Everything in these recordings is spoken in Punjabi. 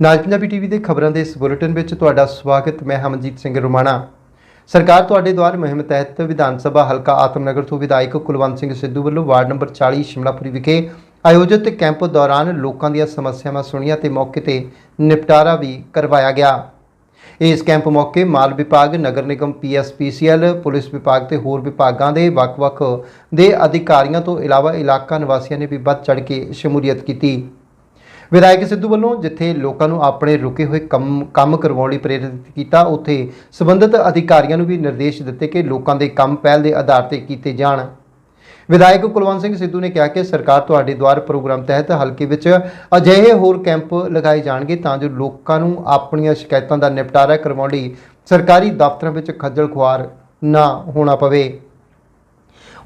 ਨਾਜ ਪੰਜਾਬੀ ਟੀਵੀ ਦੇ ਖਬਰਾਂ ਦੇ ਇਸ ਬੁਲੇਟਿਨ ਵਿੱਚ ਤੁਹਾਡਾ ਸਵਾਗਤ, ਮੈਂ ਹਮਨਜੀਤ ਸਿੰਘ ਰੋਮਾਣਾ। ਸਰਕਾਰ ਤੁਹਾਡੇ ਦੁਆਰ ਮੁਹਿੰਮ ਤਹਿਤ ਵਿਧਾਨ ਸਭਾ ਹਲਕਾ ਆਤਮਨਗਰ ਤੋਂ ਵਿਧਾਇਕ ਕੁਲਵੰਤ ਸਿੰਘ ਸਿੱਧੂ ਵੱਲੋਂ ਵਾਰਡ ਨੰਬਰ 40 ਸ਼ਿਮਲਾਪੁਰੀ ਵਿਖੇ ਆਯੋਜਿਤ ਕੈਂਪ ਦੌਰਾਨ ਲੋਕਾਂ ਦੀਆਂ ਸਮੱਸਿਆਵਾਂ ਸੁਣੀਆਂ ਤੇ ਮੌਕੇ ਤੇ ਨਿਪਟਾਰਾ ਵੀ ਕਰਵਾਇਆ ਗਿਆ। ਇਸ ਕੈਂਪ ਮੌਕੇ ਮਾਲ ਵਿਭਾਗ, ਨਗਰ ਨਿਗਮ ਪੀਐਸਪੀਸੀਐਲ ਪੁਲਿਸ ਵਿਭਾਗ ਤੇ ਹੋਰ ਵਿਭਾਗਾਂ ਦੇ ਵੱਖ-ਵੱਖ ਦੇ ਅਧਿਕਾਰੀਆਂ ਤੋਂ ਇਲਾਵਾ ਇਲਾਕਾ ਨਿਵਾਸੀਆਂ ਨੇ ਵੀ ਵੱਧ ਚੜ੍ਹ ਕੇ ਸ਼ਮੂਲੀਅਤ ਕੀਤੀ। ਵਿਧਾਇਕ ਸਿੱਧੂ ਵੱਲੋਂ ਜਿੱਥੇ ਲੋਕਾਂ ਨੂੰ ਆਪਣੇ ਰੁਕੇ ਹੋਏ ਕੰਮ ਕੰਮ ਕਰਵਾਉਣ ਲਈ ਪ੍ਰੇਰਿਤ ਕੀਤਾ, ਉੱਥੇ ਸਬੰਧਤ ਅਧਿਕਾਰੀਆਂ ਨੂੰ ਵੀ ਨਿਰਦੇਸ਼ ਦਿੱਤੇ ਕਿ ਲੋਕਾਂ ਦੇ ਕੰਮ ਪਹਿਲ ਦੇ ਆਧਾਰ ਤੇ ਕੀਤੇ ਜਾਣ। ਵਿਧਾਇਕ ਕੁਲਵੰਤ ਸਿੰਘ ਸਿੱਧੂ ਨੇ ਕਿਹਾ ਕਿ ਸਰਕਾਰ ਤੁਹਾਡੇ ਦੁਆਰ ਪ੍ਰੋਗਰਾਮ ਤਹਿਤ ਹਲਕੇ ਵਿੱਚ ਅਜਿਹੇ ਹੋਰ ਕੈਂਪ ਲਗਾਏ ਜਾਣਗੇ ਤਾਂ ਜੋ ਲੋਕਾਂ ਨੂੰ ਆਪਣੀਆਂ ਸ਼ਿਕਾਇਤਾਂ ਦਾ ਨਿਪਟਾਰਾ ਕਰਵਾਉਣ ਲਈ ਸਰਕਾਰੀ ਦਫ਼ਤਰਾਂ ਵਿੱਚ ਖੱਜਲ ਖੁਆਰ ਨਾ ਹੋਣਾ ਪਵੇ।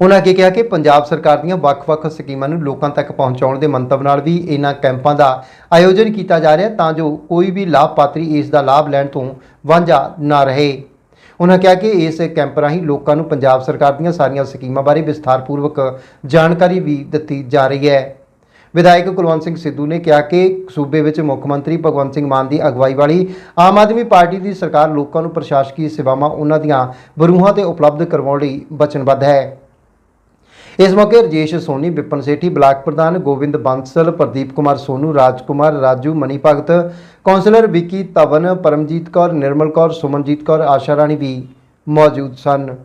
ਉਹਨਾਂ ਅੱਗੇ ਕਿਹਾ ਕਿ ਪੰਜਾਬ ਸਰਕਾਰ ਦੀਆਂ ਵੱਖ-ਵੱਖ ਸਕੀਮਾਂ ਨੂੰ ਲੋਕਾਂ ਤੱਕ ਪਹੁੰਚਾਉਣ ਦੇ ਮੰਤਵ ਨਾਲ ਵੀ ਇਹਨਾਂ ਕੈਂਪਾਂ ਦਾ ਆਯੋਜਨ ਕੀਤਾ ਜਾ ਰਿਹਾ ਤਾਂ ਜੋ ਕੋਈ ਵੀ ਲਾਭਪਾਤਰੀ ਇਸ ਦਾ ਲਾਭ ਲੈਣ ਤੋਂ ਵਾਂਝਾ ਨਾ ਰਹੇ। ਉਹਨਾਂ ਕਿਹਾ ਕਿ ਇਸ ਕੈਂਪ ਰਾਹੀਂ ਲੋਕਾਂ ਨੂੰ ਪੰਜਾਬ ਸਰਕਾਰ ਦੀਆਂ ਸਾਰੀਆਂ ਸਕੀਮਾਂ ਬਾਰੇ ਵਿਸਥਾਰਪੂਰਵਕ ਜਾਣਕਾਰੀ ਵੀ ਦਿੱਤੀ ਜਾ ਰਹੀ ਹੈ। ਵਿਧਾਇਕ ਕੁਲਵੰਤ ਸਿੰਘ ਸਿੱਧੂ ਨੇ ਕਿਹਾ ਕਿ ਸੂਬੇ ਵਿੱਚ ਮੁੱਖ ਮੰਤਰੀ ਭਗਵੰਤ ਸਿੰਘ ਮਾਨ ਦੀ ਅਗਵਾਈ ਵਾਲੀ ਆਮ ਆਦਮੀ ਪਾਰਟੀ ਦੀ ਸਰਕਾਰ ਲੋਕਾਂ ਨੂੰ ਪ੍ਰਸ਼ਾਸਕੀ ਸੇਵਾਵਾਂ ਉਹਨਾਂ ਦੀਆਂ ਬਰੂਹਾਂ ਤੇ ਉਪਲਬਧ ਕਰਵਾਉਣ ਲਈ ਵਚਨਬੱਧ ਹੈ। ਇਸ ਮੌਕੇ ਰਜੇਸ਼ ਸੋਨੀ ਵਿਪਨ ਸੇਠੀ, ਬਲਾਕ ਪ੍ਰਧਾਨ ਗੋਬਿੰਦ ਬਾਂਸਲ, ਪ੍ਰਦੀਪ ਕੁਮਾਰ ਸੋਨੂ, ਰਾਜਕੁਮਾਰ ਰਾਜੂ, ਮਨੀ ਭਗਤ, ਕੌਂਸਲਰ ਵਿੱਕੀ ਤਵਨ ਪਰਮਜੀਤ ਕੌਰ, ਨਿਰਮਲ ਕੌਰ, ਸੁਮਨਜੀਤ ਕੌਰ, ਆਸ਼ਾ ਰਾਣੀ ਵੀ ਮੌਜੂਦ ਸਨ।